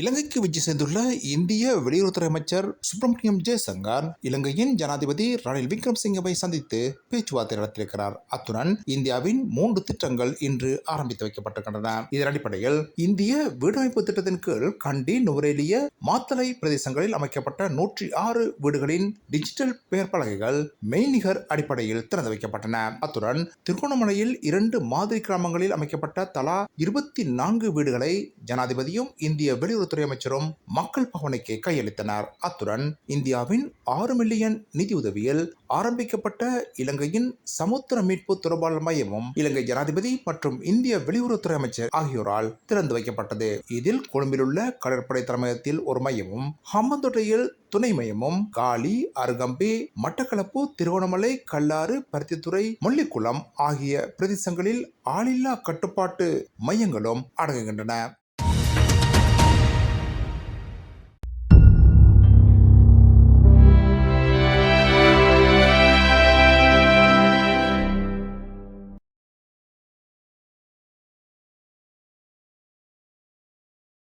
இலங்கைக்கு விஜய் செய்துள்ள இந்திய வெளியுறவுத்துறை அமைச்சர் சுப்பிரமணியம் ஜெயசங்கர் இலங்கையின் ஜனாதிபதி ரணில் விக்ரம்சிங்கவை சந்தித்து பேச்சுவார்த்தை நடத்தியிருக்கிறார். அத்துடன் இந்தியாவின் மூன்று திட்டங்கள் இன்று ஆரம்பித்து வைக்கப்பட்டிருக்கின்றன. இதன் அடிப்படையில் இந்திய வீடமைப்பு திட்டத்தின் கீழ் கண்டி நுவரேலிய மாத்தளை பிரதேசங்களில் அமைக்கப்பட்ட நூற்றி ஆறு வீடுகளின் டிஜிட்டல் பெயர் பலகைகள் மெய்நிகர் அடிப்படையில் திறந்து வைக்கப்பட்டன. அத்துடன் திருகோணமலையில் இரண்டு மாதிரி கிராமங்களில் அமைக்கப்பட்ட தலா இருபத்தி நான்கு வீடுகளை ஜனாதிபதியும் இந்திய வெளியுறவு வெளியுறவுத்துறை அமைச்சரும் மக்கள் பவனுக்கு கையளித்தனர். அத்துடன் இந்தியாவின் ஆறு மில்லியன் நிதியுதவியில் ஆரம்பிக்கப்பட்ட இலங்கையின் சமுத்திர மீட்பு தொடர்பாளர் மையமும் இலங்கை ஜனாதிபதி மற்றும் இந்திய வெளியுறவுத்துறை அமைச்சர் ஆகியோரால் திறந்து வைக்கப்பட்டது. இதில் கொழும்பிலுள்ள கடற்படை தலைமையகத்தில் ஒரு மையமும் ஹம்பந்தோட்டையில் துணை மையமும் காலி அருகம்பி மட்டக்களப்பு திருவண்ணாமலை கல்லாறு பருத்தித்துறை முள்ளிக்குளம் ஆகிய பிரதேசங்களில் ஆளில்லா கட்டுப்பாட்டு மையங்களும் அடங்குகின்றன.